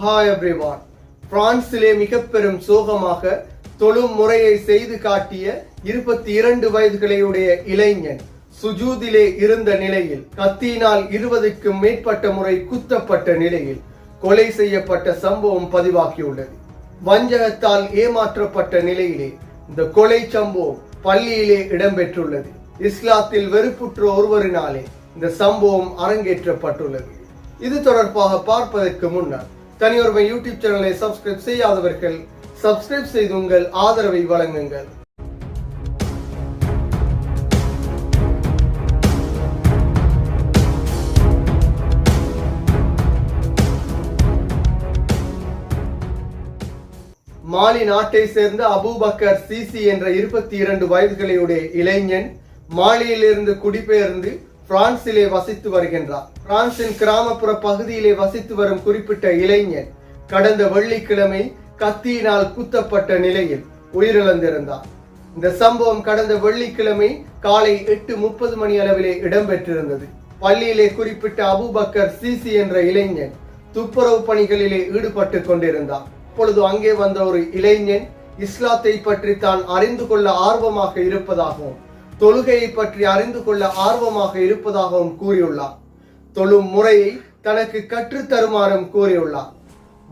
Hi everyone பிரான்சிலே மிக பெரும் சோகமாக தொழும் முறையை செய்து காட்டிய இருபத்தி இரண்டு வயதுகளையுடைய இளைஞன் சுஜூதிலே இருந்த நிலையில் கத்தியினால் இருபதுக்கும் மேற்பட்ட முறை குத்தப்பட்ட நிலையில் கொலை செய்யப்பட்ட சம்பவம் பதிவாகியுள்ளது. வஞ்சகத்தால் ஏமாற்றப்பட்ட நிலையிலே இந்த கொலை சம்பவம் பள்ளியிலே இடம்பெற்றுள்ளது. இஸ்லாத்தில் வெறுப்புற்ற ஒருவரினாலே இந்த சம்பவம் அரங்கேற்றப்பட்டுள்ளது. இது தொடர்பாக பார்ப்பதற்கு முன்னர் தனியொருமை யூடியூப் சேனலை சப்ஸ்கிரைப் செய்யாதவர்கள் சப்ஸ்கிரைப் செய்து உங்கள் ஆதரவை வழங்குங்கள். மாலி நாட்டை சேர்ந்த அபூபக்கர் சிசி என்ற இருபத்தி இரண்டு வயதுகளையுடைய இளைஞன் மாலியிலிருந்து குடிபெயர்ந்து பிரான்சிலே வசித்து வருகின்றார். பிரான்சின் கிராமப்புற பகுதியிலே வசித்து வரும் குறிப்பிட்ட இளைஞன் கடந்த வெள்ளிக்கிழமை கத்தியினால் குத்தப்பட்ட நிலையில் உயிரிழந்திருந்தார். இந்த சம்பவம் கடந்த வெள்ளிக்கிழமை காலை எட்டு முப்பது மணி அளவிலே இடம்பெற்றிருந்தது. பள்ளியிலே குறிப்பிட்ட அபூபக்கர் சிசி என்ற இளைஞன் துப்புரவு பணிகளிலே ஈடுபட்டு கொண்டிருந்தார். அப்பொழுது அங்கே வந்த ஒரு இளைஞன் இஸ்லாத்தை பற்றி தான் அறிந்து கொள்ள ஆர்வமாக இருப்பதாகவும் தொழுகையை பற்றி அறிந்து கொள்ள ஆர்வமாக இருப்பதாகவும் கூறியுள்ளார். தொழும் முறையை தனக்கு கற்றுத் தருமாறும் கூறியுள்ளார்.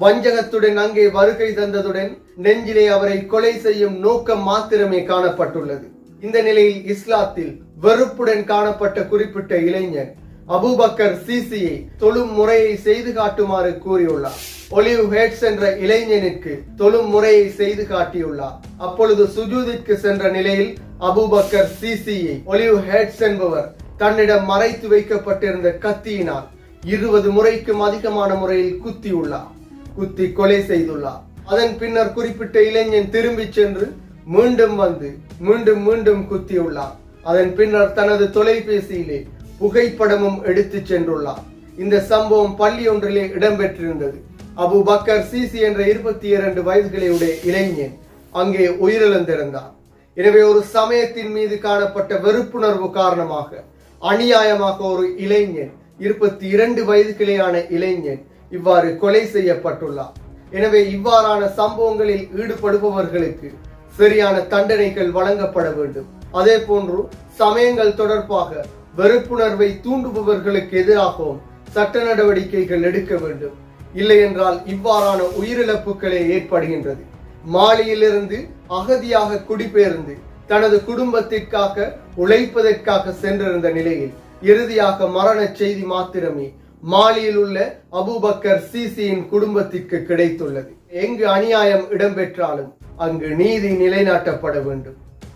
வஞ்சகத்துடன் அங்கே வருகை தந்ததுடன் நெஞ்சிலே அவரை கொலை செய்யும் நோக்கம் மாத்திரமே காணப்பட்டுள்ளது. இந்த நிலையில் இஸ்லாத்தில் வெறுப்புடன் காணப்பட்ட குறிப்பிட்ட இளைஞன் அபுபக்கர் சிசியை தொழும் முறையை செய்து காட்டுமாறு கூறியுள்ளார். ஒலிவ் ஹேட்ஸ் என்ற இளைஞனுக்கு தொழும் முறையை செய்து காட்டியுள்ளார். அப்பொழுது சுஜூதிற்கு சென்ற நிலையில் அபுபக்கர் சிசியை ஒலிவ் ஹேட்ஸ் என்பவர் தன்னிடம் மறைத்து வைக்கப்பட்டிருந்த கத்தியினால் இருபது முறைக்கும் அதிகமான முறையில் குத்தியுள்ளார். குத்தி கொலை செய்துள்ளார். அதன் பின்னர் குறிப்பிட்ட இளைஞன் திரும்பிச் சென்று மீண்டும் வந்து மீண்டும் மீண்டும் குத்தியுள்ளார். அதன் பின்னர் தனது தொலைபேசியிலே புகைப்படமும் எடுத்துச் சென்றுள்ளார். இந்த சம்பவம் பள்ளி ஒன்றிலே இடம்பெற்றிருந்தது. அபு பக்கர் சிசி என்ற இருபத்தி இரண்டு வயதுகளையுடைய இளைஞன் அங்கே உயிரிழந்திருந்தார். எனவே ஒரு சமயத்தின் மீது காணப்பட்ட வெறுப்புணர்வு காரணமாக அநியாயமாக ஒரு இளைஞன் இருபத்தி இரண்டு வயதுகளேயான இளைஞன் இவ்வாறு கொலை செய்யப்பட்டுள்ளார். எனவே இவ்வாறான சம்பவங்களில் ஈடுபடுபவர்களுக்கு சரியான தண்டனைகள் வழங்கப்பட வேண்டும். அதே போன்று சமயங்கள் தொடர்பாக வெறுப்புணர்வை தூண்டுபவர்களுக்கு எதிராகவும் சட்ட நடவடிக்கைகள் எடுக்க வேண்டும். இல்லை என்றால் இவ்வாறான உயிரிழப்புகளே ஏற்படுகின்றது. மாலியிலிருந்து அகதியாக குடிபெயர்ந்து தனது குடும்பத்திற்காக உழைப்பதற்காக சென்றிருந்த நிலையில் இறுதியாக மரண செய்தி மாத்திரமே மாலியில் உள்ள அபூபக்கர் சிசியின் குடும்பத்திற்கு கிடைத்துள்ளது. எங்கு அநியாயம் இடம்பெற்றாலும் அங்கு நீதி நிலைநாட்டப்பட வேண்டும்.